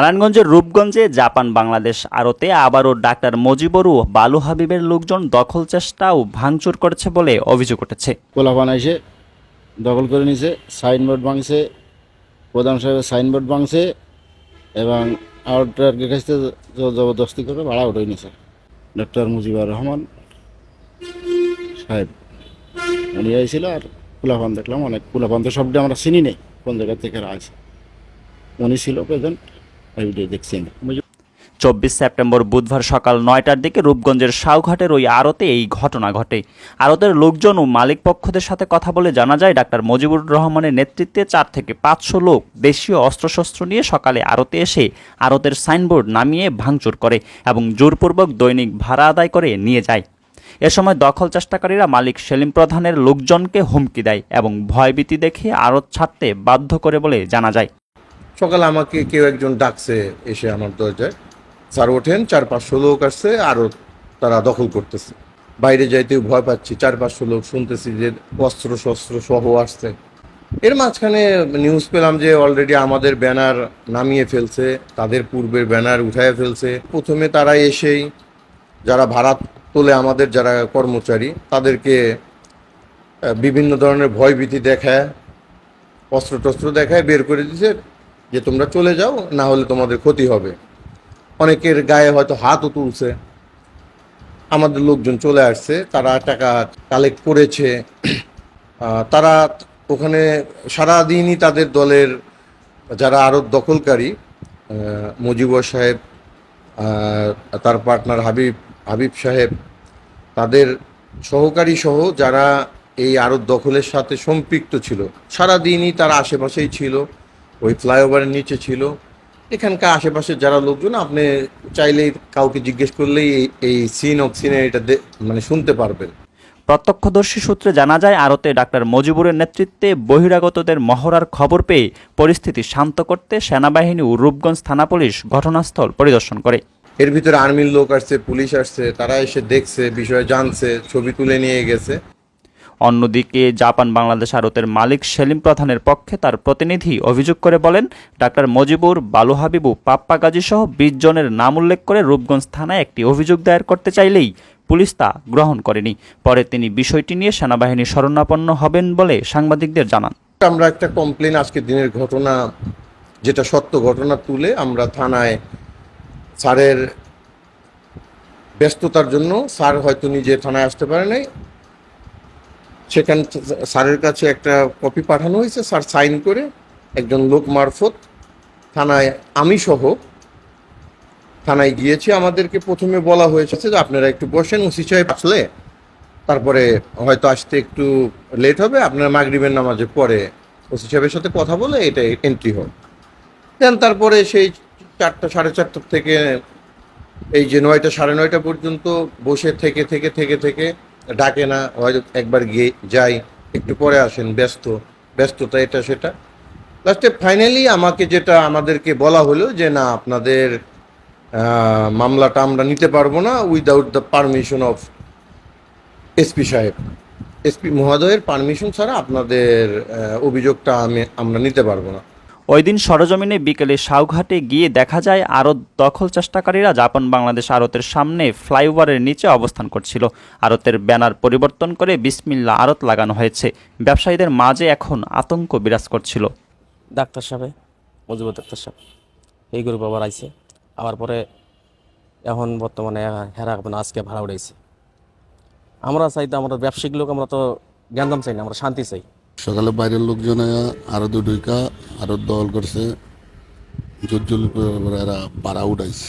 নারায়ণগঞ্জের রূপগঞ্জে জাপান, বাংলাদেশ আরতে আবারও ডাক্তার মজিবর বালু হাবিবের লোকজন দখল চেষ্টা ও ভাঙচুর করেছে বলে অভিযোগ উঠেছে। কোলাপান এসে দখল করে নিছে, সাইনবোর্ড ভাঙছে, প্রধান সাহেবের সাইনবোর্ড ভাঙছে এবং আউটারকে কাছে জবরদস্তি করে ভাড়া উঠে নিছে। ডক্টর মুজিবুর রহমান সাহেব, উনি আইছিল আর কুলাপান দেখলাম, অনেক কুলাপান তো সবটা আমরা চিনি নেই, কোন জায়গা থেকে আছে উনি ছিল প্রেজেন্ট ওই দেখছি আমি চব্বিশ সেপ্টেম্বর বুধবার সকাল নয়টার দিকে রূপগঞ্জের সাউঘাটের ওই আড়তে এই ঘটনা ঘটে। আড়তের লোকজন ও মালিক পক্ষদের সাথে কথা বলে জানা যায়, ডাক্তার মজিবুর রহমানের নেতৃত্বে চার থেকে পাঁচশো লোক দেশীয় অস্ত্রশস্ত্র নিয়ে সকালে আড়তে এসে আড়তের সাইনবোর্ড নামিয়ে ভাঙচুর করে এবং জোরপূর্বক দৈনিক ভাড়া আদায় করে নিয়ে যায়। এ সময় দখল চেষ্টাকারীরা মালিক সেলিম প্রধানের লোকজনকে হুমকি দেয় এবং ভয়ভীতি দেখে আড়ত ছাড়তে বাধ্য করে বলে জানা যায়। সকালে আমাকে কেউ একজন ডাকছে, এসে আমার দরজায়, স্যার, ওঠেন, চার পাঁচশো লোক আসছে আরও তারা দখল করতেছে। বাইরে যাইতেও ভয় পাচ্ছি, চার পাঁচশো লোক শুনতেছি যে অস্ত্র শস্ত্র সহ আসছে। এর মাঝখানে নিউজ পেলাম যে অলরেডি আমাদের ব্যানার নামিয়ে ফেলছে, তাদের পূর্বের ব্যানার উঠায় ফেলছে। প্রথমে তারা এসেই, যারা ভাড়া তোলে আমাদের যারা কর্মচারী, তাদেরকে বিভিন্ন ধরনের ভয়ভীতি দেখায়, অস্ত্র টস্ত্র দেখায়, বের করে দিছে যে তোমরা চলে যাও, না হলে তোমাদের ক্ষতি হবে। অনেকের গায়ে হয়তো হাতও তুলছে। আমাদের লোকজন চলে আসছে, তারা টাকা কালেক্ট করেছে। তারা ওখানে সারাদিনই তাদের দলের যারা আরব দখলকারী মুজিবর সাহেব তার পার্টনার হাবিব হাবিব সাহেব, তাদের সহকারী সহ যারা এই আরব দখলের সাথে সম্পৃক্ত ছিল। সারাদিনই তারা আশেপাশেই ছিল। ওই ফ্লাইওভারের নিচে ছিল। এখানকার আশেপাশে যারা লোকজন আপনি চাইলেই কাউকে জিজ্ঞেস করলেই এই- সিন অফ সিনারিটা মানে শুনতে পারবেন। প্রত্যক্ষদর্শী সূত্রে জানা যায় আরতে ডাক্তার মজিবুরের নেতৃত্বে বহিরাগতদের মহড়ার খবর পেয়ে পরিস্থিতি শান্ত করতে সেনাবাহিনী ও রূপগঞ্জ থানা পুলিশ ঘটনাস্থল পরিদর্শন করে। এর ভিতরে আর্মির লোক আসছে পুলিশ আসছে তারা এসে দেখছে বিষয়ে জানছে ছবি তুলে নিয়ে গেছে। অন্যদিকে জাপান, বাংলাদেশ আড়তের মালিক সেলিম প্রধানের পক্ষে তার প্রতিনিধি অভিযোগ করে বলেন, ডাক্তার মজিবুর বালু হাবিবু পাপ্পা গাজী সহ বিশ জনের নাম উল্লেখ করে রূপগঞ্জ থানায় একটি অভিযোগ দায়ের করতে চাইলেই পুলিশ তা গ্রহণ করেনি। পরে তিনি বিষয়টি নিয়ে সেনাবাহিনী শরণাপন্ন হবেন বলে সাংবাদিকদের জানান। আমরা একটা কমপ্লেন আজকে দিনের ঘটনা, যেটা সত্য ঘটনা তুলে আমরা থানায় স্যারের ব্যস্ততার জন্য স্যার হয়তো নিজে থানায় আসতে পারে নাই সেখান স্যারের কাছে একটা কপি পাঠানো হয়েছে, স্যার সাইন করে একজন লোক মারফত থানায় আমি সহ থানায় গিয়েছি। আমাদেরকে প্রথমে বলা হয়েছে যে আপনারা একটু বসেন, ওসি সাহেব আসলে, তারপরে হয়তো আসতে একটু লেট হবে, আপনার মাগরিবের নামাজে পরে ওসি সাহেবের সাথে কথা বলে এটা এন্ট্রি হোক। দেন তারপরে সেই চারটা, সাড়ে চারটার থেকে, এই যে নয়টা, সাড়ে নয়টা পর্যন্ত বসে থেকে থেকে থেকে থেকে ডাকে না, হয়তো একবার গিয়ে যাই, একটু পরে আসেন, ব্যস্ত, ব্যস্ততা এটা সেটা। লাস্টে ফাইনালি আমাকে যেটা আমাদেরকে বলা হলো যে, না, আপনাদের মামলাটা আমরা নিতে পারব না without the permission of SP সাহেব। এসপি মহোদয়ের পারমিশন ছাড়া আপনাদের অভিযোগটা আমি, আমরা নিতে পারব না। ওই দিন সরজমিনে বিকেলে সাউঘাটে গিয়ে দেখা যায় আড়ত দখল চেষ্টাকারীরা জাপান বাংলাদেশ আড়তের সামনে ফ্লাইওভারের নিচে অবস্থান করছিল। আড়তের ব্যানার পরিবর্তন করে বিসমিল্লা আড়ত লাগানো হয়েছে। ব্যবসায়ীদের মাঝে এখন আতঙ্ক বিরাজ করছিল। ডাক্তার সাহেব, মজিবুর ডাক্তার সাহেব, এই গ্রুপ আবার আইছে। আবার পরে এখন বর্তমানে হেরা আজকে ভাড়া উঠাইছে আমরা চাই তো আমরা ব্যবসায়িক লোক, আমরা তো জ্ঞানদাম চাই না, আমরা শান্তি চাই। সকালে বাইরের লোকজন আরও দু দুইকা আরও দল করছে। পাড়া উঠাইছে।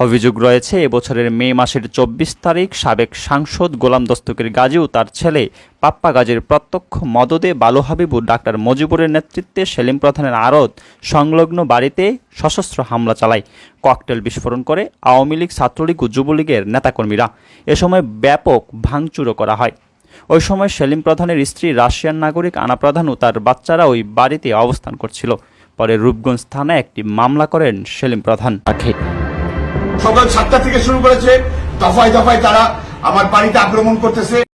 অভিযোগ রয়েছে, এবছরের মে মাসের চব্বিশ তারিখ সাবেক সাংসদ গোলাম দস্তকের গাজীও তার ছেলে পাপ্পা গাজীর প্রত্যক্ষ মদদে বালু হাবিবু ডাক্তার মজিবুরের নেতৃত্বে সেলিম প্রধানের আড়ত সংলগ্ন বাড়িতে সশস্ত্র হামলা চালায়। ককটেল বিস্ফোরণ করে আওয়ামী লীগ, ছাত্রলীগ ও যুবলীগের নেতাকর্মীরা। এ সময় ব্যাপক ভাঙচুরও করা হয়। ওই সময় সেলিম প্রধানের স্ত্রী রাশিয়ান নাগরিক, আনা প্রধান ও তার বাচ্চারা ওই বাড়িতে অবস্থান করছিল। পরে রূপগঞ্জ থানায় একটি মামলা করেন সেলিম প্রধান। তাকে সকাল সাতটা থেকে শুরু করেছে। দফায় দফায় তারা আমার বাড়িতে আক্রমণ করতেছে।